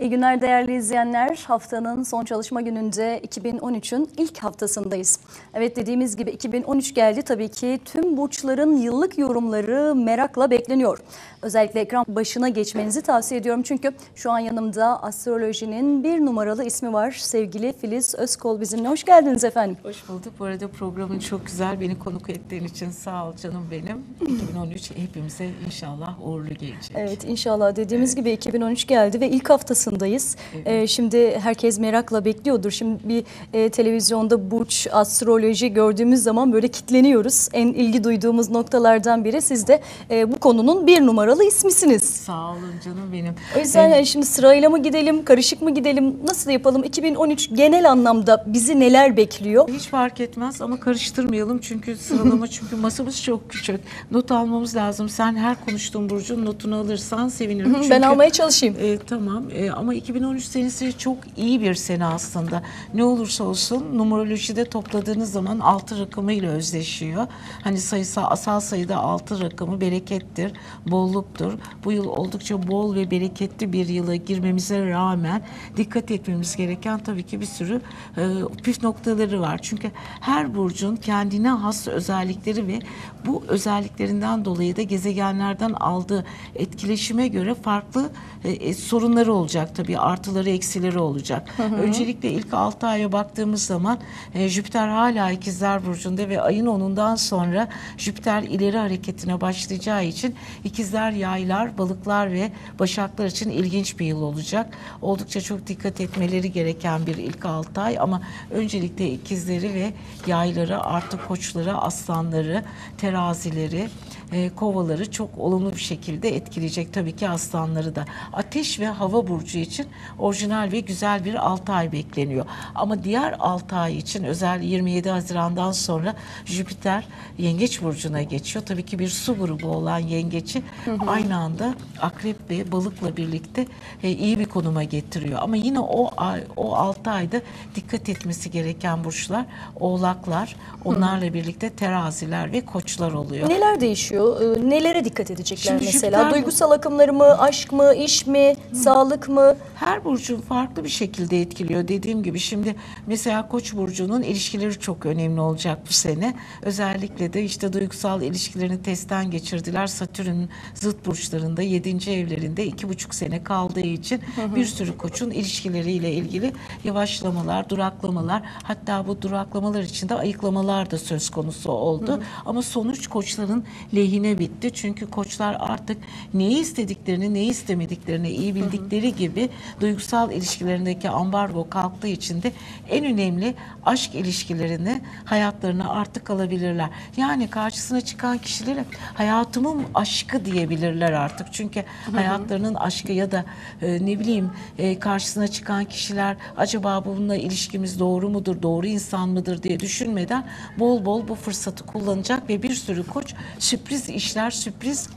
İyi günler değerli izleyenler. Haftanın son çalışma gününde 2013'ün ilk haftasındayız. Evet dediğimiz gibi 2013 geldi. Tabii ki tüm burçların yıllık yorumları merakla bekleniyor. Özellikle ekran başına geçmenizi tavsiye ediyorum. Çünkü şu an yanımda astrolojinin bir numaralı ismi var. Sevgili Filiz Özkol bizimle. Hoş geldiniz efendim. Hoş bulduk. Bu arada programın çok güzel. Beni konuk ettiğin için sağ ol canım benim. 2013 hepimize inşallah uğurlu gelecek. Evet inşallah dediğimiz gibi 2013 geldi ve ilk haftasındayız. Ee, şimdi herkes merakla bekliyordur. Şimdi bir e, televizyonda burç, astroloji gördüğümüz zaman böyle kitleniyoruz. En ilgi duyduğumuz noktalardan biri. Siz de e, bu konunun bir numaralı ismisiniz. Sağ olun canım benim. O yüzden Ee, yani şimdi sırayla mı gidelim, karışık mı gidelim, nasıl yapalım? 2013 genel anlamda bizi neler bekliyor? hiç fark etmez ama karıştırmayalım çünkü sıralama çünkü masamız çok küçük. Not almamız lazım. Sen her konuştuğun burcun notunu alırsan sevinirim. Ben Çünkü- almaya çalışayım. E, tamam E, ama 2013 senesi çok iyi bir sene aslında. Ne olursa olsun numerolojide topladığınız zaman altı rakamıyla özleşiyor. Hani sayısı asal sayıda altı rakamı berekettir, bolluktur. Bu yıl oldukça bol ve bereketli bir yıla girmemize rağmen dikkat etmemiz gereken tabii ki bir sürü e, püf noktaları var. Çünkü her burcun kendine has özellikleri ve bu özelliklerinden dolayı da gezegenlerden aldığı etkileşime göre farklı e, e, sorunları olacak tabii artıları eksileri olacak. Öncelikle ilk 6 aya baktığımız zaman e, Jüpiter hala ikizler burcunda ve ayın 10'undan sonra Jüpiter ileri hareketine başlayacağı için ikizler yaylar, balıklar ve başaklar için ilginç bir yıl olacak. Oldukça çok dikkat etmeleri gereken bir ilk 6 ay ama öncelikle ikizleri ve yayları artı koçları, aslanları, terazileri, e, kovaları çok olumlu bir şekilde etkileyecek tabii ki aslanları da. Ateş ve hava burcu için orijinal ve güzel bir 6 ay bekleniyor. Ama diğer 6 ay için özel 27 Haziran'dan sonra Jüpiter Yengeç burcuna geçiyor. Tabii ki bir su grubu olan Yengeç'i aynı anda Akrep ve Balık'la birlikte e, iyi bir konuma getiriyor. Ama yine o ay, o 6 ayda dikkat etmesi gereken burçlar Oğlaklar, onlarla birlikte Teraziler ve Koçlar oluyor. Neler değişiyor? Ee, Nelere dikkat edecekler Şimdi mesela? Jüpiter- Duygusal akımları mı, aşk mı, iş mi, sağlık mı? Her burcun farklı bir şekilde etkiliyor. Dediğim gibi şimdi mesela Koç burcunun ilişkileri çok önemli olacak bu sene. Özellikle de işte duygusal ilişkilerini testten geçirdiler. Satürn'ün zıt burçlarında 7. evlerinde iki buçuk sene kaldığı için bir sürü Koç'un ilişkileriyle ilgili yavaşlamalar, duraklamalar hatta bu duraklamalar içinde ayıklamalar da söz konusu oldu. Ama sonuç Koçların lehine bitti. Çünkü Koçlar artık neyi istediklerini, neyi istemediklerini iyi bildikleri gibi duygusal ilişkilerindeki ambargo kalktığı için de en önemli aşk ilişkilerini hayatlarına artık alabilirler. Yani karşısına çıkan kişilere hayatımın aşkı diyebilirler artık. Çünkü hayatlarının aşkı ya da e, ne bileyim e, karşısına çıkan kişiler acaba bununla ilişkimiz doğru mudur, doğru insan mıdır diye düşünmeden bol bol bu fırsatı kullanacak ve bir sürü koç sürpriz işler, sürpriz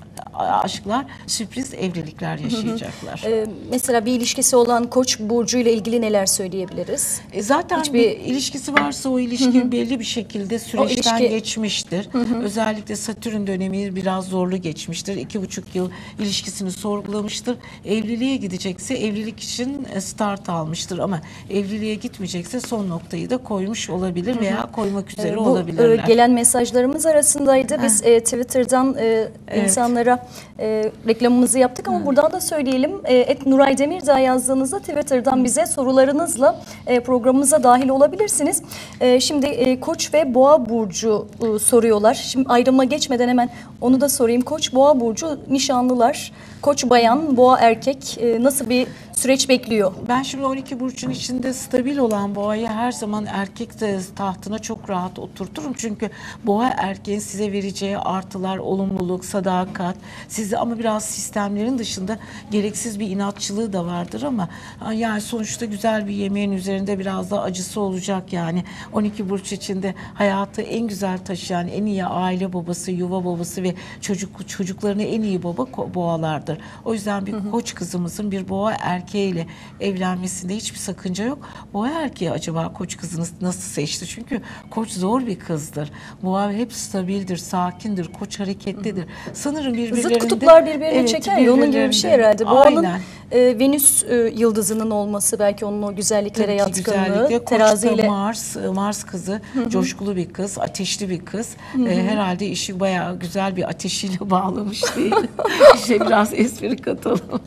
aşklar, sürpriz evlilikler yaşayacaklar. Ee, mesela bir ilişkisi olan Koç burcu ile ilgili neler söyleyebiliriz? E zaten Hiçbir- bir ilişkisi varsa o ilişki belli bir şekilde süreçten ilişki- geçmiştir. Özellikle Satürn dönemi biraz zorlu geçmiştir. İki buçuk yıl ilişkisini sorgulamıştır. Evliliğe gidecekse evlilik için e, start almıştır ama evliliğe gitmeyecekse son noktayı da koymuş olabilir veya koymak üzere Ee, bu olabilirler. e, gelen mesajlarımız arasındaydı. Biz e, Twitter'dan e, insanlara e, reklamımızı yaptık ama buradan da söyleyelim. E, et Nuray Demirdağ yazdığınızda Twitter'dan bize sorularınızla e, programımıza dahil olabilirsiniz. E, şimdi e, Koç ve Boğa burcu e, soruyorlar. Şimdi ayrıma geçmeden hemen onu da sorayım. Koç Boğa burcu nişanlılar. Koç bayan, Boğa erkek e, nasıl bir süreç bekliyor? Ben şimdi 12 burcun içinde stabil olan boğayı her zaman erkek de tahtına çok rahat oturturum. Çünkü boğa erkeğin size vereceği artılar, olumluluk, sadakat, sizi ama biraz sistemlerin dışında gereksiz bir inatçılığı da vardır ama yani sonuçta güzel bir yemeğin üzerinde biraz da acısı olacak yani. 12 burç içinde hayatı en güzel taşıyan, en iyi aile babası, yuva babası ve çocuk çocuklarını en iyi baba boğalardır. O yüzden bir koç kızımızın bir boğa erkeğiyle evlenmesinde hiçbir sakınca yok. Boğa erkeği acaba koç kızını nasıl seçti? Çünkü koç zor bir kızdır. Boğa hep stabildir, sakindir, koç hareketlidir. Sanırım bir birbirlerinde. Zıt kutuplar birbirini Evet, çeker ya onun gibi bir şey herhalde. Boğanın Aynen. e, Venüs e, yıldızının olması belki onun o güzelliklere Tabii yatkınlığı, güzellikle. teraziyle. Mars, e, Mars kızı, coşkulu bir kız, ateşli bir kız. E, herhalde işi bayağı güzel bir ateşiyle bağlamış değil. İşe biraz espri katalım.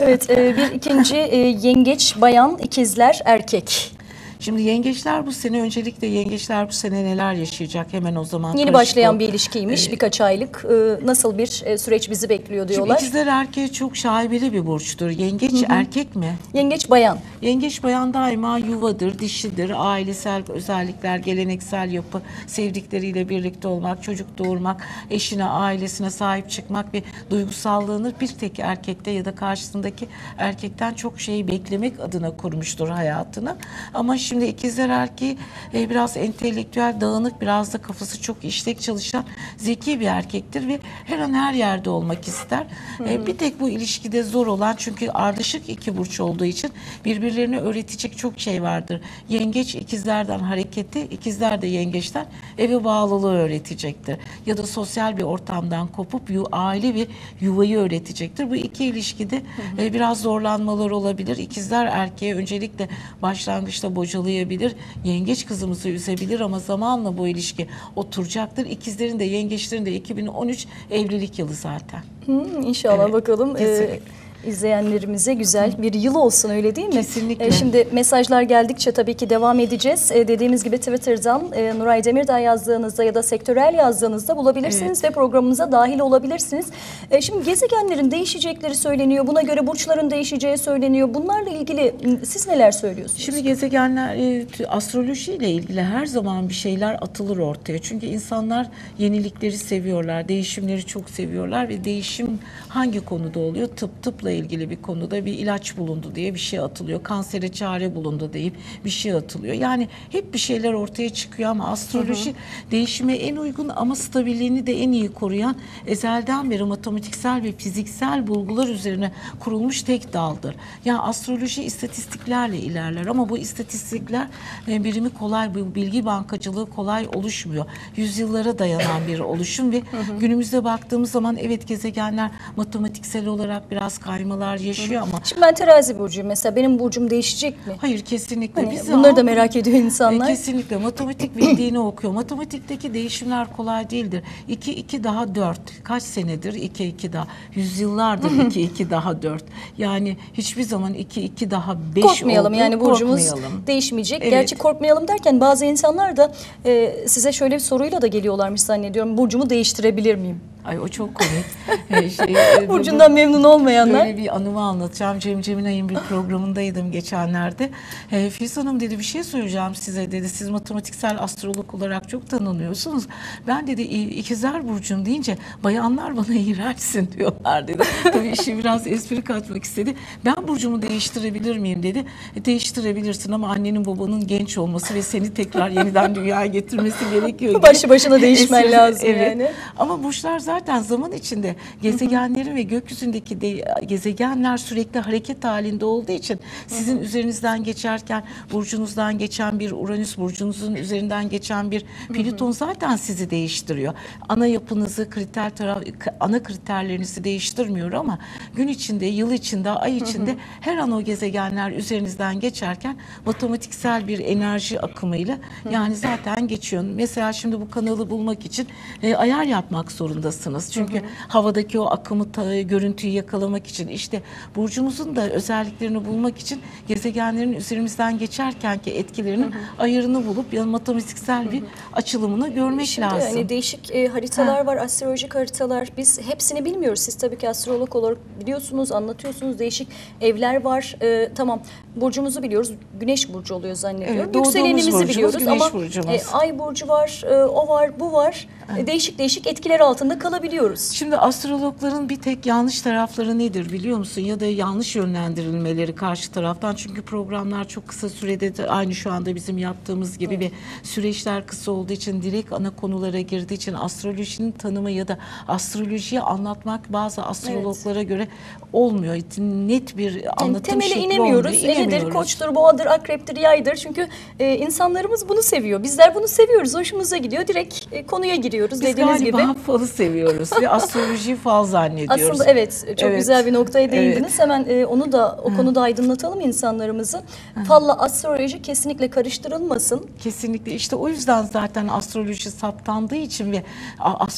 Evet, e, bir ikinci e, yengeç bayan, ikizler erkek. Şimdi yengeçler bu sene öncelikle yengeçler bu sene neler yaşayacak hemen o zaman. Yeni başlayan ol- bir ilişkiymiş, birkaç aylık. E, nasıl bir e, süreç bizi bekliyor Şimdi diyorlar. ikizler erkeği çok şaibeli bir burçtur. Yengeç erkek mi? Yengeç bayan. Yengeç bayan daima yuvadır, dişidir, ailesel özellikler, geleneksel yapı, sevdikleriyle birlikte olmak, çocuk doğurmak, eşine, ailesine sahip çıkmak ve duygusallığını bir tek erkekte ya da karşısındaki erkekten çok şey beklemek adına kurmuştur hayatını. Ama şimdi ikizler erkeği e, biraz entelektüel, dağınık, biraz da kafası çok işlek çalışan zeki bir erkektir ve her an her yerde olmak ister. E, bir tek bu ilişkide zor olan çünkü ardışık iki burç olduğu için birbirlerini öğretecek çok şey vardır. Yengeç ikizlerden hareketi, ikizler de yengeçten eve bağlılığı öğretecektir. Ya da sosyal bir ortamdan kopup yu, aile ve yuvayı öğretecektir. Bu iki ilişkide e, biraz zorlanmalar olabilir. İkizler erkeğe öncelikle başlangıçta bocalayabilir. Yengeç kızımızı üzebilir ama zamanla bu ilişki oturacaktır. İkizlerin de yengeçlerin de 2013 evlilik yılı zaten. Hmm, inşallah Evet, bakalım. kesinlikle. İzleyenlerimize güzel bir yıl olsun öyle değil mi? Kesinlikle. E, şimdi mesajlar geldikçe tabii ki devam edeceğiz. E, dediğimiz gibi Twitter'dan e, Nuray Demirdağ yazdığınızda ya da sektörel yazdığınızda bulabilirsiniz ve programımıza dahil olabilirsiniz. E, şimdi gezegenlerin değişecekleri söyleniyor. Buna göre burçların değişeceği söyleniyor. Bunlarla ilgili siz neler söylüyorsunuz? Şimdi gezegenler, e, astrolojiyle ilgili her zaman bir şeyler atılır ortaya. Çünkü insanlar yenilikleri seviyorlar, değişimleri çok seviyorlar ve değişim hangi konuda oluyor? Tıp, tıpla ilgili bir konuda bir ilaç bulundu diye bir şey atılıyor. Kansere çare bulundu deyip bir şey atılıyor. Yani hep bir şeyler ortaya çıkıyor ama astroloji değişime en uygun ama stabilliğini de en iyi koruyan ezelden beri matematiksel ve fiziksel bulgular üzerine kurulmuş tek daldır. Yani astroloji istatistiklerle ilerler ama bu istatistikler e, birimi kolay, bu bilgi bankacılığı kolay oluşmuyor. Yüzyıllara dayanan bir oluşum ve günümüzde baktığımız zaman evet gezegenler matematiksel olarak biraz kaymalar yaşıyor ama Şimdi ben terazi burcuyum mesela. Benim burcum değişecek mi? hayır kesinlikle. Hani Bizi bunları da merak ediyor insanlar. e, Kesinlikle matematik bildiğini okuyor. Matematikteki değişimler kolay değildir. 2 2 daha 4. Kaç senedir 2 2 daha? Yüzyıllardır 2 2 daha 4. Yani hiçbir zaman 2 2 daha 5 korkmayalım oldu. yani burcumuz Korkmayalım. değişmeyecek. Evet. Gerçi korkmayalım derken bazı insanlar da e, size şöyle bir soruyla da geliyorlarmış zannediyorum. Burcumu değiştirebilir miyim? Ay o çok komik. Ee, şey, e, bu- Burcundan memnun olmayanlar. Böyle bir anımı anlatacağım. Cem Ceminay'ın bir programındaydım geçenlerde. E, Filiz Hanım dedi bir şey söyleyeceğim size dedi. Siz matematiksel astrolog olarak çok tanınıyorsunuz. Ben dedi "İ- ikizler burcum deyince bayanlar bana iğrençsin diyorlar dedi. Tabii işi biraz espri katmak istedi. Ben burcumu değiştirebilir miyim dedi. E, değiştirebilirsin ama annenin babanın genç olması ve seni tekrar yeniden dünyaya getirmesi gerekiyor. Başlı başına değişmen Espri- lazım evet. yani. Ama burçlar zaten zaman içinde gezegenlerin ve gökyüzündeki de, gezegenler sürekli hareket halinde olduğu için sizin üzerinizden geçerken burcunuzdan geçen bir Uranüs burcunuzun üzerinden geçen bir Plüton zaten sizi değiştiriyor. Ana yapınızı, kriter taraf, ana kriterlerinizi değiştirmiyor ama gün içinde, yıl içinde, ay içinde her an o gezegenler üzerinizden geçerken matematiksel bir enerji akımıyla yani zaten geçiyor. Mesela şimdi bu kanalı bulmak için e, ayar yapmak zorundasınız. Çünkü havadaki o akımı, ta- görüntüyü yakalamak için işte burcumuzun da özelliklerini bulmak için gezegenlerin üzerimizden geçerken ki etkilerinin ayarını bulup ya matematiksel bir açılımını görmek Şimdi lazım. hani değişik e, haritalar var, astrolojik haritalar. Biz hepsini bilmiyoruz. Siz tabii ki astrolog olarak biliyorsunuz, anlatıyorsunuz. Değişik evler var. E, tamam, burcumuzu biliyoruz. Güneş burcu oluyor zannediyorum. Evet, Yükselenimizi burcumuz biliyoruz güneş ama burcumuz. e, ay burcu var, e, o var, bu var. E, değişik değişik etkiler altında kalabiliyoruz. Şimdi astrologların bir tek yanlış tarafları nedir biliyor musun? Ya da yanlış yönlendirilmeleri karşı taraftan. Çünkü programlar çok kısa sürede de aynı şu anda bizim yaptığımız gibi ve süreçler kısa olduğu için direkt ana konulara girdiği için astrolojinin tanımı ya da astrolojiyi anlatmak bazı astrologlara göre olmuyor. Net bir Yani anlatım temele şekli inemiyoruz. olmuyor. Eğridir, İnemiyoruz. koçtur, boğadır, akreptir, yaydır. Çünkü e, insanlarımız bunu seviyor. Bizler bunu seviyoruz. Hoşumuza gidiyor. Direkt e, konuya giriyoruz Biz dediğiniz galiba gibi. falı seviyoruz. Zannediyoruz ve astrolojiyi fal zannediyoruz. Aslında evet çok Evet. güzel bir noktaya değindiniz. Evet. Hemen e, onu da o konuda aydınlatalım insanlarımızı. Falla astroloji kesinlikle karıştırılmasın. Kesinlikle işte o yüzden zaten astroloji saptandığı için ve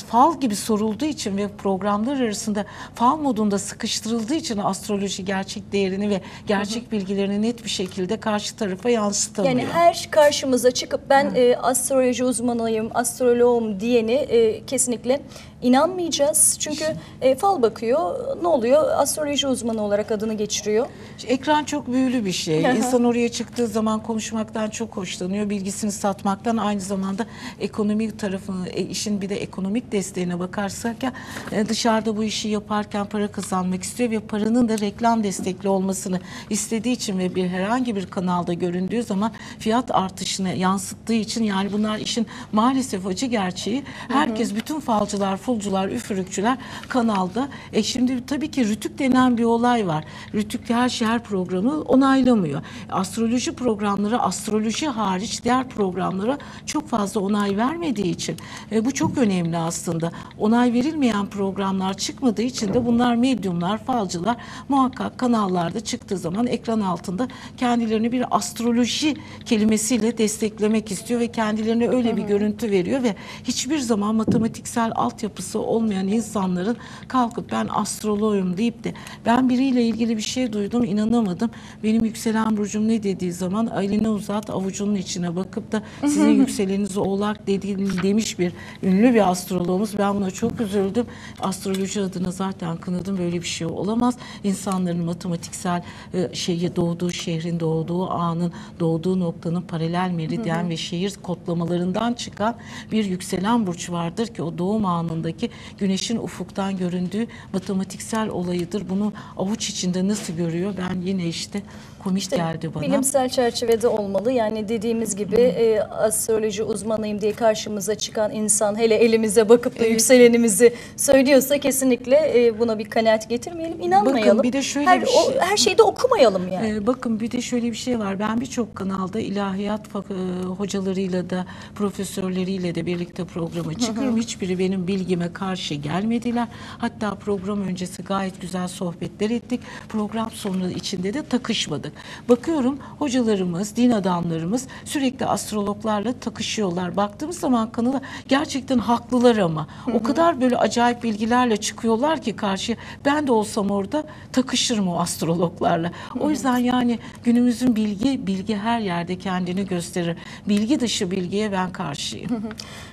fal gibi sorulduğu için ve programlar arasında fal modunda sıkıştırıldığı için astroloji gerçek değerini ve gerçek bilgilerini net bir şekilde karşı tarafa yansıtamıyor. Yani her karşımıza çıkıp ben e, astroloji uzmanıyım, astroloğum diyeni e, kesinlikle inanmayacağız. Çünkü e, fal bakıyor, ne oluyor? Astroloji uzmanı olarak adını geçiriyor. Ekran çok büyülü bir şey. İnsan oraya çıktığı zaman konuşmaktan çok hoşlanıyor. Bilgisini satmaktan aynı zamanda ekonomik tarafını, e, işin bir de ekonomik desteğine bakarsak ya e, dışarıda bu işi yaparken para kazanmak istiyor ve paranın da reklam destekli olmasını istediği için ve bir herhangi bir kanalda göründüğü zaman fiyat artışını yansıttığı için yani bunlar işin maalesef acı gerçeği. Herkes bütün falcılar, fulcular, üfürükçüler kanalda. E şimdi tabii ki rütük denen bir olay var. Rütük her şey her programı onaylamıyor. Astroloji programları astroloji hariç diğer programlara çok fazla onay vermediği için e, bu çok önemli aslında. Onay verilmeyen programlar çıkmadığı için de bunlar medyumlar, falcılar muhakkak kanallarda çıktığı zaman ekran altında kendilerini bir astroloji kelimesiyle desteklemek istiyor ve kendilerine öyle bir görüntü veriyor ve hiçbir zaman matematiksel altyapısı olmayan insanların kalkıp ben astroloğum deyip de ben biriyle ilgili bir şey duydum inanamadım. Benim yükselen burcum ne dediği zaman elini uzat avucunun içine bakıp da sizin yükseleniniz oğlak dediğini demiş bir ünlü bir astroloğumuz. Ben buna çok üzüldüm. Astroloji adına zaten kınadım böyle bir şey olamaz. İnsanların matematiksel e, şeyi doğduğu şehrin doğduğu anın doğduğu noktanın paralel meridyen ve şehir kodlamalarından çıkan bir yükselen burç vardır ki o doğum anındaki güneşin ufuktan göründüğü matematiksel olayıdır. Bunu avuç içinde nasıl görüyor? Ben yine işte komik geldi bana. Bilimsel çerçevede olmalı. Yani dediğimiz gibi e, astroloji uzmanıyım diye karşımıza çıkan insan hele elimize bakıp da yükselenimizi söylüyorsa kesinlikle e, buna bir kanaat getirmeyelim. İnanmayalım. bir de şöyle her, bir o- şey- her şeyi de okumayalım yani. Ee, bakın bir de şöyle bir şey var. Ben birçok kanalda ilahiyat e, hocalarıyla da profesörleriyle de birlikte programa çıkıyorum. Hiçbiri benim bilgime karşı gelmediler. Hatta program öncesi gayet güzel sohbetler ettik. Program sonu içinde de takışmadık. Bakıyorum hocalarımız, din adamlarımız sürekli astrologlarla takışıyorlar. Baktığımız zaman kanala gerçekten haklılar ama. O kadar böyle acayip bilgilerle çıkıyorlar ki karşıya. Ben de olsam orada takışırım o astrologlarla. O yüzden yani günümüzün bilgi bilgi her yerde kendini gösterir. Bilgi dışı bilgiye ben karşıyım. Evet,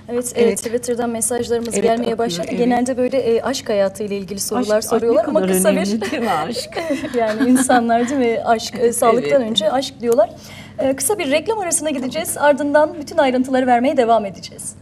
Evet. evet. Twitter'dan mesajlarımız Evet, gelmeye başladı. evet. Genelde böyle e, aşk hayatıyla ilgili sorular Aşk- soruyorlar ama kısa önemli bir değil mi aşk? yani insanlar değil mi aşk e, sağlıktan Evet. önce aşk diyorlar. E, kısa bir reklam arasına gideceğiz. Ardından bütün ayrıntıları vermeye devam edeceğiz.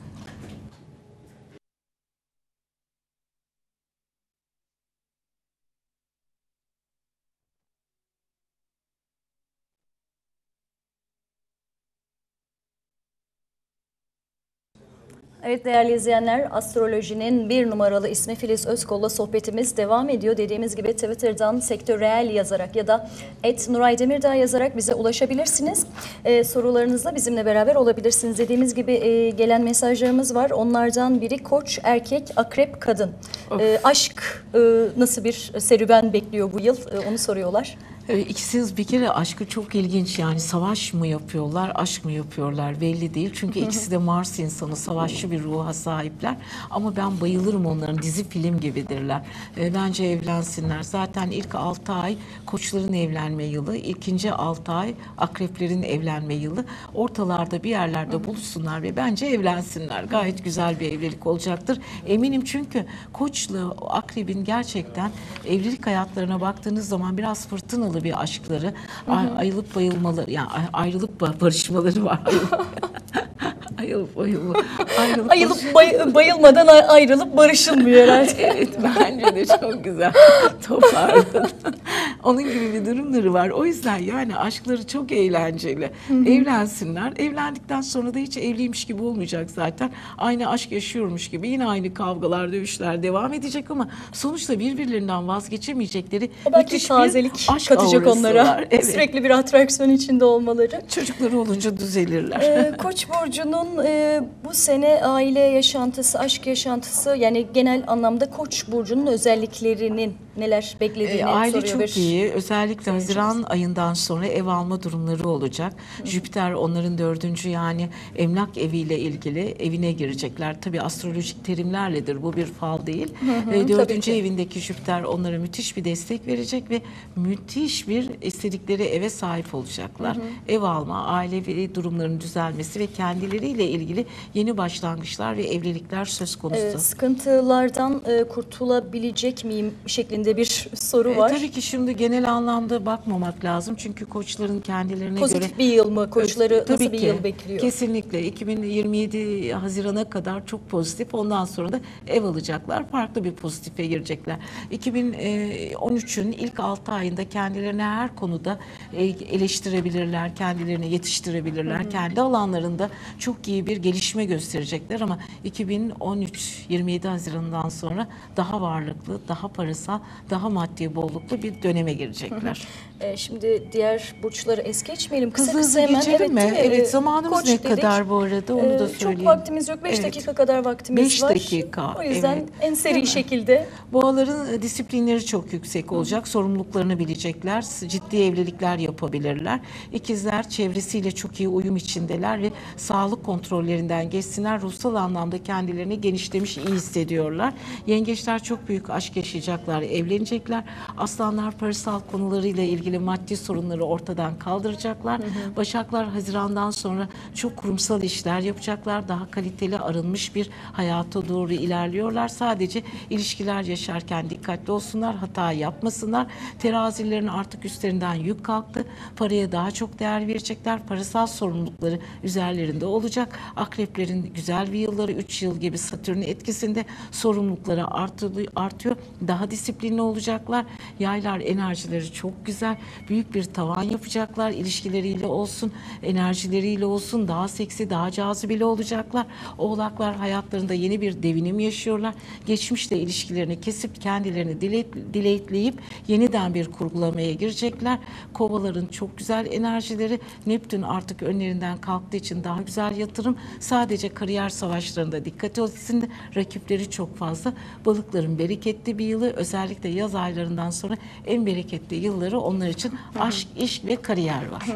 Evet değerli izleyenler, astrolojinin bir numaralı ismi Filiz Özkol'la sohbetimiz devam ediyor. Dediğimiz gibi Twitter'dan sektörel yazarak ya da et Nuray Demirdağ yazarak bize ulaşabilirsiniz. Ee, sorularınızla bizimle beraber olabilirsiniz. Dediğimiz gibi e, gelen mesajlarımız var. Onlardan biri koç, erkek, akrep, kadın. Ee, aşk e, nasıl bir serüven bekliyor bu yıl? E, onu soruyorlar. Evet, İkisi bir kere aşkı çok ilginç yani savaş mı yapıyorlar, aşk mı yapıyorlar belli değil. Çünkü ikisi de Mars insanı, savaşçı bir ruha sahipler. Ama ben bayılırım onların dizi film gibidirler. E, bence evlensinler. Zaten ilk 6 ay koçların evlenme yılı, ikinci 6 ay akreplerin evlenme yılı. Ortalarda bir yerlerde buluşsunlar ve bence evlensinler. Gayet güzel bir evlilik olacaktır. Eminim çünkü koçla akrebin gerçekten evlilik hayatlarına baktığınız zaman biraz fırtınalı bir aşkları, ay- ayılıp bayılmaları, yani ay- ayrılıp ba- barışmaları var. Ayılıp bayılma. Ayrılıp, Ayılıp bay- bayılmadan ay- ayrılıp barışılmıyor herhalde. Evet bence de çok güzel toparladın. Onun gibi bir durumları var. O yüzden yani aşkları çok eğlenceli. Evlensinler. Evlendikten sonra da hiç evliymiş gibi olmayacak zaten. Aynı aşk yaşıyormuş gibi. Yine aynı kavgalar, dövüşler devam edecek ama sonuçta birbirlerinden vazgeçemeyecekleri O belki müthiş tazelik bir aşk katacak onlara. var. Evet. Sürekli bir atraksiyon içinde olmaları. Çocukları olunca düzelirler. Ee, Koç burcunun e, bu sene aile yaşantısı, aşk yaşantısı yani genel anlamda Koç burcunun özelliklerinin neler beklediğini E, aile soruyor çok bir iyi. Özellikle Haziran ayından sonra ev alma durumları olacak. Jüpiter onların dördüncü yani emlak eviyle ilgili evine girecekler. Tabii astrolojik terimlerledir. Bu bir fal değil. E, dördüncü ki. evindeki Jüpiter onlara müthiş bir destek verecek ve müthiş bir istedikleri eve sahip olacaklar. Ev alma, ailevi durumların düzelmesi ve kendileriyle ilgili yeni başlangıçlar ve evlilikler söz konusu. Ee, sıkıntılardan e, kurtulabilecek miyim şeklinde bir soru E, var. tabii ki şimdi genel anlamda bakmamak lazım. Çünkü koçların kendilerine göre Pozitif bir yıl mı? Koçları Tabii nasıl bir ki. yıl bekliyor? Kesinlikle 2027 Haziran'a kadar çok pozitif. Ondan sonra da ev alacaklar. Farklı bir pozitife girecekler. 2013'ün ilk 6 ayında kendilerine her konuda e, eleştirebilirler, kendilerini yetiştirebilirler. Kendi alanlarında çok iyi bir gelişme gösterecekler ama 2013 27 Haziran'dan sonra daha varlıklı, daha parasal, daha maddi bolluklu bir döneme girecekler. Ee, şimdi diğer burçları es geçmeyelim. Kısa Hızlı kısa hızlı hemen. geçelim mi? değil Evet, zamanımız Koç ne dedik. kadar bu arada onu Ee, da Çok söyleyeyim. vaktimiz yok. 5 Evet. dakika kadar vaktimiz Beş var. dakika, O yüzden evet. en seri Hemen. şekilde Boğaların e, disiplinleri çok yüksek olacak. Sorumluluklarını bilecekler. Ciddi evlilikler yapabilirler. İkizler çevresiyle çok iyi uyum içindeler ve sağlık kontrollerinden geçsinler. Ruhsal anlamda kendilerini genişlemiş, iyi hissediyorlar. Yengeçler çok büyük aşk yaşayacaklar, evlenecekler. Aslanlar parasal konularıyla ilgili maddi sorunları ortadan kaldıracaklar. Başaklar Haziran'dan sonra çok kurumsal işler yapacaklar. Daha kaliteli arınmış bir hayata doğru ilerliyorlar. Sadece ilişkiler yaşarken dikkatli olsunlar, hata yapmasınlar. Terazilerin artık üstlerinden yük kalktı. Paraya daha çok değer verecekler. Parasal sorumlulukları üzerlerinde olacak. Akreplerin güzel bir yılları 3 yıl gibi Satürn etkisinde sorumlulukları artı- artıyor. Daha disiplinli olacaklar. Yaylar enerjileri çok güzel. Büyük bir tavan yapacaklar. İlişkileriyle olsun, enerjileriyle olsun daha seksi, daha cazibeli olacaklar. Oğlaklar hayatlarında yeni bir devinim yaşıyorlar. Geçmişte ilişkilerini kesip kendilerini dile- diletleyip yeniden bir kurgulamaya girecekler. Kovaların çok güzel enerjileri. Neptün artık önlerinden kalktığı için daha güzel yatırım. Sadece kariyer savaşlarında dikkat etsin. Rakipleri çok fazla. Balıkların bereketli bir yılı. Özellikle yaz aylarından sonra en bereketli yılları onlar için aşk, iş ve kariyer var.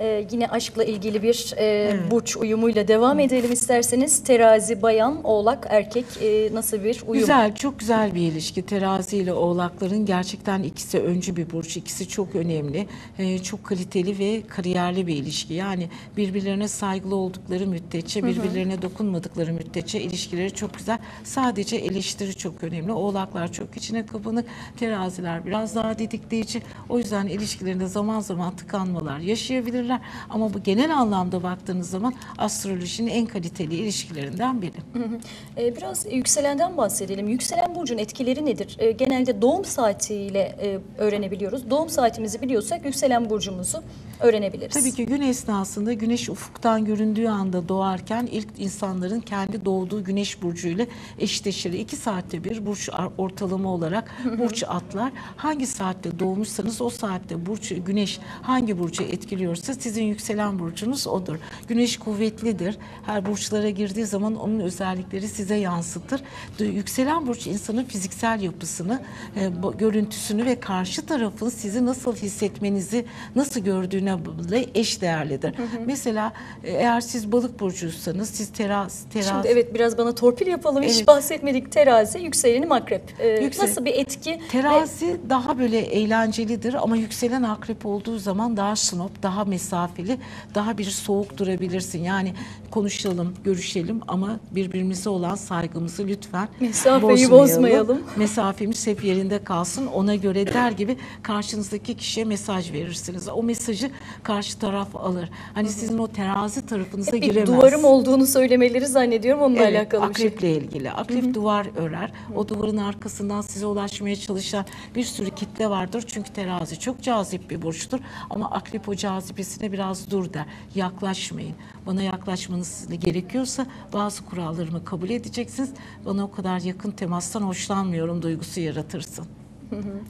Ee, yine aşkla ilgili bir e, burç uyumuyla devam edelim isterseniz. Terazi, bayan, oğlak, erkek e, nasıl bir uyum? Güzel, çok güzel bir ilişki. Terazi ile oğlakların gerçekten ikisi öncü bir burç. İkisi çok önemli. Ee, çok kaliteli ve kariyerli bir ilişki. Yani birbirlerine saygılı oldukları müddetçe, birbirlerine dokunmadıkları müddetçe ilişkileri çok güzel. Sadece eleştiri çok önemli. Oğlaklar çok içine kapanık. Teraziler biraz daha didikleyici. O yüzden ilişkilerinde zaman zaman tıkanmalar yaşayabilirler. Ama bu genel anlamda baktığınız zaman astrolojinin en kaliteli ilişkilerinden biri. Ee, biraz yükselenden bahsedelim. Yükselen burcun etkileri nedir? Ee, genelde doğum saatiyle e, öğrenebiliyoruz. Doğum saatimizi biliyorsak yükselen burcumuzu öğrenebiliriz. Tabii ki gün esnasında güneş ufuktan göründüğü anda doğarken ilk insanların kendi doğduğu güneş burcuyla eşleşir. İki saatte bir burç ortalama olarak burç atlar. Hangi saatte doğmuşsanız o saatte burç güneş hangi burcu etkiliyorsa sizin yükselen burcunuz odur. Güneş kuvvetlidir. Her burçlara girdiği zaman onun özellikleri size yansıtır. Yükselen burç insanın fiziksel yapısını, e, görüntüsünü ve karşı tarafın sizi nasıl hissetmenizi, nasıl gördüğüne ile eş değerlidir. Mesela e, eğer siz balık burcuysanız siz teras, teras Şimdi evet biraz bana torpil yapalım. Hiç Evet. bahsetmedik terazi, yükselenim akrep. Ee, Yüksel- Nasıl bir etki? Terazi daha böyle eğlencelidir ama yükselen akrep olduğu zaman daha snob, daha mesafeli, daha bir soğuk durabilirsin. Yani konuşalım, görüşelim ama birbirimize olan saygımızı lütfen Mesafeyi bozmayalım. Mesafemiz hep yerinde kalsın. Ona göre der gibi karşınızdaki kişiye mesaj verirsiniz. O mesajı karşı taraf alır. Hani sizin o terazi tarafınıza Bir giremez. duvarım olduğunu söylemeleri zannediyorum onunla Evet, alakalı bir şey. akreple ilgili. Akrep duvar örer. O duvarın arkasından size ulaşmaya çalışan bir sürü kitle vardır. Çünkü terazi çok cazip bir burçtur. Ama akrep o cazibesine biraz dur der. Yaklaşmayın. Bana yaklaşmanız gerekiyorsa bazı kurallarımı kabul edeceksiniz. Bana o kadar yakın temastan hoşlanmıyorum duygusu yaratırsın.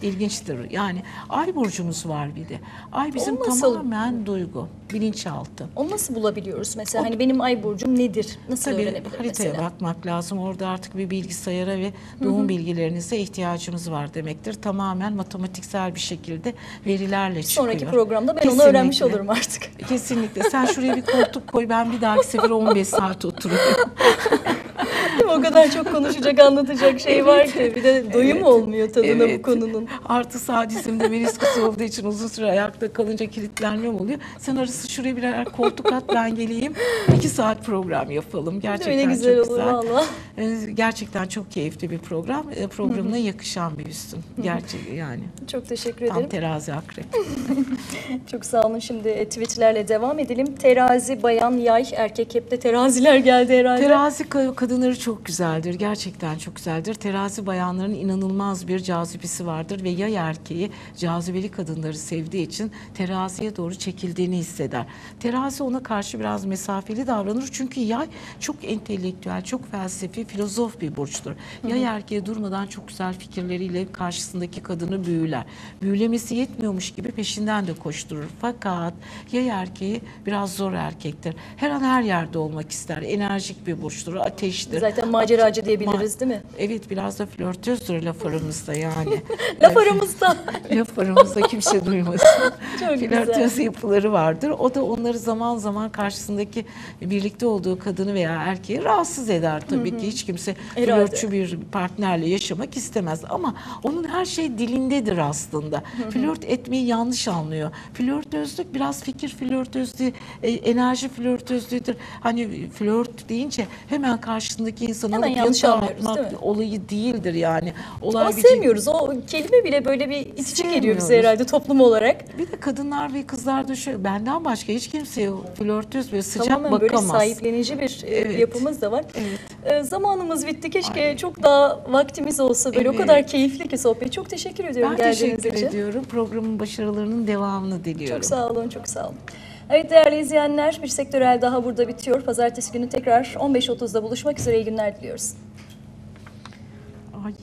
İlginçtir. Yani ay burcumuz var bir de. Ay bizim O nasıl? tamamen duygu, bilinçaltı. Onu nasıl bulabiliyoruz mesela? Hani benim ay burcum nedir? Nasıl Tabii öğrenebilirim haritaya mesela? bakmak lazım. Orada artık bir bilgisayara ve doğum bilgilerinize ihtiyacımız var demektir. Tamamen matematiksel bir şekilde verilerle çıkıyor. Sonraki programda ben onu öğrenmiş Kesinlikle. olurum artık. Kesinlikle. Sen şuraya bir koltuk koy. Ben bir dahaki sefer 15 saat oturuyorum. o kadar çok konuşacak, anlatacak şey var ki. Bir de doyum olmuyor tadına bu Evet. konunun. Artı sağ dizimde menisküs olduğu için uzun süre ayakta kalınca kilitlenmem oluyor. Sen arası şuraya birer koltuk at ben geleyim. iki saat program yapalım. Gerçekten Ne güzel çok olur güzel. valla. Ee, Gerçekten çok keyifli bir program. Ee, Programına yakışan bir üstün. Gerçek yani. Çok teşekkür Tam ederim. terazi akrep. Çok sağ olun. Şimdi e, tweetlerle devam edelim. Terazi, bayan, yay, erkek hep de teraziler geldi herhalde. Terazi ka- kadınları çok güzeldir. Gerçekten çok güzeldir. Terazi bayanların inanılmaz bir cazibesi vardır ve yay erkeği cazibeli kadınları sevdiği için teraziye doğru çekildiğini hisseder. Terazi ona karşı biraz mesafeli davranır çünkü yay çok entelektüel, çok felsefi, filozof bir burçtur. Yay erkeği durmadan çok güzel fikirleriyle karşısındaki kadını büyüler. Büyülemesi yetmiyormuş gibi peşinden de koşturur. Fakat yay erkeği biraz zor erkektir. Her an her yerde olmak ister. Enerjik bir burçtur, ateştir. Zaten maceracı diyebiliriz değil mi? Evet biraz da flörtözdür laf aramızda yani. Laf aramızda. laf aramızda kimse duymasın. Çok Flörtöz güzel. yapıları vardır. O da onları zaman zaman karşısındaki birlikte olduğu kadını veya erkeği rahatsız eder tabii ki. Hiç kimse Herhalde. flörtçü bir partnerle yaşamak istemez. Ama onun her şey dilindedir aslında. Flört etmeyi yanlış anlıyor. Flörtözlük biraz fikir flörtözlüğü, e, enerji flörtözlüğüdür. Hani flört deyince hemen karşısındaki insanı Hemen alıp yanlış anlıyoruz, değil mi? olayı değildir yani. Olay Ama bir- sevmiyoruz. O kelime bile böyle bir itici geliyor bize Sevmiyoruz. herhalde toplum olarak. Bir de kadınlar ve kızlar da şöyle benden başka hiç kimseye flörtöz ve sıcak Tamamen böyle bakamaz. sahiplenici bir e, Evet. yapımız da var. Evet. E, zamanımız bitti. Keşke çok daha vaktimiz olsa böyle. O Evet. kadar keyifli ki sohbet. Çok teşekkür ediyorum Ben geldiğiniz teşekkür için. ediyorum. Programın başarılarının devamını diliyorum. Çok sağ olun, çok sağ olun. Evet değerli izleyenler, bir sektörel daha burada bitiyor. Pazartesi günü tekrar 15.30'da buluşmak üzere. İyi günler diliyoruz. Ay.